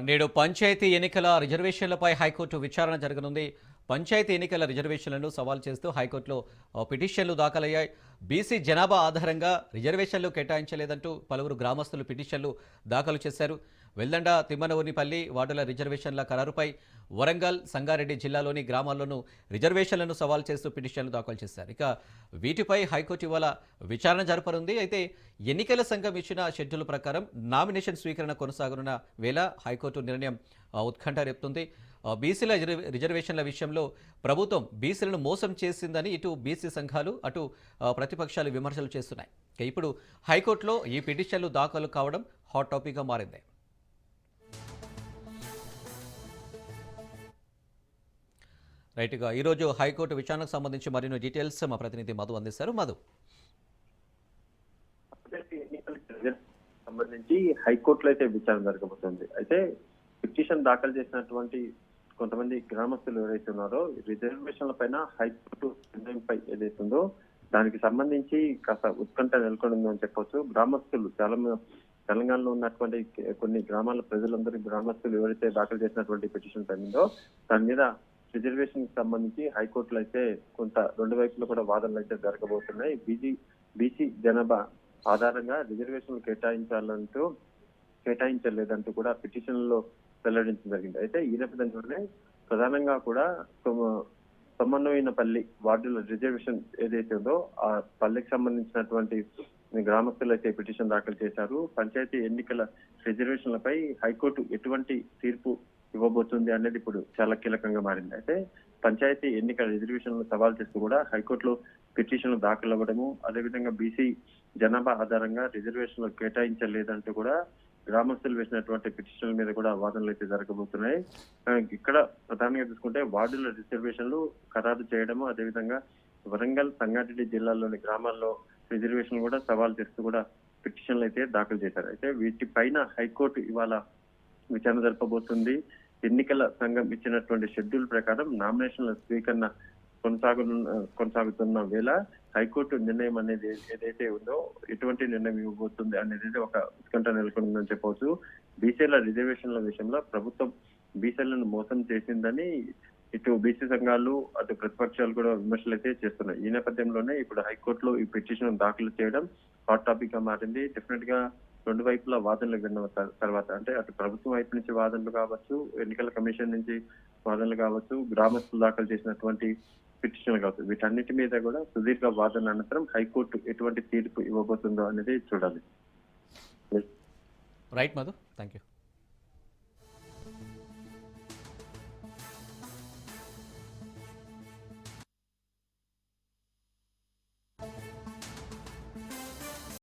నేడు పంచాయతీ ఎన్నికల రిజర్వేషన్లపై హైకోర్టు విచారణ జరగనుంది. పంచాయతీ ఎన్నికల రిజర్వేషన్లను సవాల్ చేస్తూ హైకోర్టులో పిటిషన్లు దాఖలయ్యాయి. బీసీ జనాభా ఆధారంగా రిజర్వేషన్లు కేటాయించలేదంటూ పలువురు గ్రామస్తులు పిటిషన్లు దాఖలు చేశారు. వెల్దండ తిమ్మనవునిపల్లి వార్డుల రిజర్వేషన్ల ఖరారుపై వరంగల్ సంగారెడ్డి జిల్లాలోని గ్రామాల్లోనూ రిజర్వేషన్లను సవాల్ చేస్తూ పిటిషన్లు దాఖలు చేశారు. ఇక వీటిపై హైకోర్టు ఇవాళ విచారణ జరపనుంది. అయితే ఎన్నికల సంఘం ఇచ్చిన షెడ్యూల్ ప్రకారం నామినేషన్ స్వీకరణ కొనసాగనున్న వేళ హైకోర్టు నిర్ణయం ఉత్కంఠ రేపుతుంది. బీసీల రిజర్వేషన్ల విషయంలో ప్రభుత్వం బీసీలను మోసం చేసిందని ఇటు బీసీ సంఘాలు అటు ప్రతిపక్షాలు విమర్శలు చేస్తున్నాయి. ఇప్పుడు హైకోర్టులో ఈ పిటిషన్లు దాఖలు కావడం హాట్ టాపిక్గా మారింది. రైట్గా ఈరోజు హైకోర్టు విచారణకు సంబంధించి మరిన్ని డీటెయిల్స్ మా ప్రతినిధి మధు అందిస్తారు. మధు. సంబంధించి హైకోర్టులో అయితే విచారణ జరగబోతుంది. అయితే పిటిషన్ దాఖలు చేసినటువంటి కొంతమంది గ్రామస్తులు ఎవరైతే ఉన్నారో రిజర్వేషన్ల పైన హైకోర్టు నిర్ణయంపై ఏదైతుందో దానికి సంబంధించి కాస్త ఉత్కంఠ నెలకొంది అని చెప్పవచ్చు గ్రామస్తులు చాలా తెలంగాణలో ఉన్నటువంటి కొన్ని గ్రామాల ప్రజలందరూ గ్రామస్తులు ఎవరైతే దాఖలు చేసినటువంటి పిటిషన్ పైన దాని మీద రిజర్వేషన్కి సంబంధించి హైకోర్టులో అయితే కొంత రెండు వైపులో కూడా వాదనలు అయితే జరగబోతున్నాయి. బీజీ బీసీ జనాభా ఆధారంగా రిజర్వేషన్లు కేటాయించాలంటూ కేటాయించలేదంటూ కూడా పిటిషన్లో వెల్లడించడం జరిగింది. అయితే ఈ నేపథ్యంలోనే ప్రధానంగా కూడా సొమ- సమన్వయనపల్లి వార్డుల రిజర్వేషన్ ఏదైతే ఉందో ఆ పల్లెకి సంబంధించినటువంటి గ్రామస్తులు అయితే పిటిషన్ దాఖలు చేశారు. పంచాయతీ ఎన్నికల రిజర్వేషన్లపై హైకోర్టు ఎటువంటి తీర్పు ఇవ్వబోతుంది అనేది ఇప్పుడు చాలా కీలకంగా మారింది. అయితే పంచాయతీ ఎన్నికల రిజర్వేషన్లు సవాల్ చేస్తూ కూడా హైకోర్టులో పిటిషన్లు దాఖలు అవ్వడము అదేవిధంగా బీసీ జనాభా ఆధారంగా రిజర్వేషన్లు కేటాయించలేదంటూ కూడా గ్రామస్తులు వేసినటువంటి పిటిషన్ల మీద కూడా వాదనలు అయితే జరగబోతున్నాయి. ఇక్కడ ప్రధానంగా చూసుకుంటే వార్డుల రిజర్వేషన్లు ఖరారు చేయడము అదేవిధంగా వరంగల్ సంగారెడ్డి జిల్లాలోని గ్రామాల్లో రిజర్వేషన్లు కూడా సవాల్ చేస్తూ కూడా పిటిషన్లు అయితే దాఖలు చేశారు. అయితే వీటిపైన హైకోర్టు ఇవాళ విచారణ జరపబోతుంది. ఎన్నికల సంఘం ఇచ్చినటువంటి షెడ్యూల్ ప్రకారం నామినేషన్ల స్వీకరణ కొనసాగు కొనసాగుతున్న వేళ హైకోర్టు నిర్ణయం అనేది ఏదైతే ఉందో ఎటువంటి నిర్ణయం ఇవ్వబోతుంది అనేది ఒక ఉత్కంఠ నెలకొందని చెప్పవచ్చు. బీసీల రిజర్వేషన్ల విషయంలో ప్రభుత్వం బీసీలను మోసం చేసిందని ఇటు బీసీ సంఘాలు అటు ప్రతిపక్షాలు కూడా విమర్శలు అయితే చేస్తున్నాయి. ఈ నేపథ్యంలోనే ఇప్పుడు హైకోర్టులో ఈ పిటిషన్ దాఖలు చేయడం హాట్ టాపిక్గా మారింది. డెఫినెట్గా రెండు వైపుల వాదనలు విన్న తర్వాత అంటే అటు ప్రభుత్వం వైపు నుంచి వాదనలు కావచ్చు ఎన్నికల కమిషన్ నుంచి వాదనలు కావచ్చు గ్రామస్తులు దాఖలు చేసినటువంటి పిటిషన్లు కావచ్చు వీటన్నిటి మీద కూడా సుదీర్ఘ వాదన అనంతరం హైకోర్టు ఎటువంటి తీర్పు ఇవ్వబోతుందో అనేది చూడాలి. Right Madhu thank you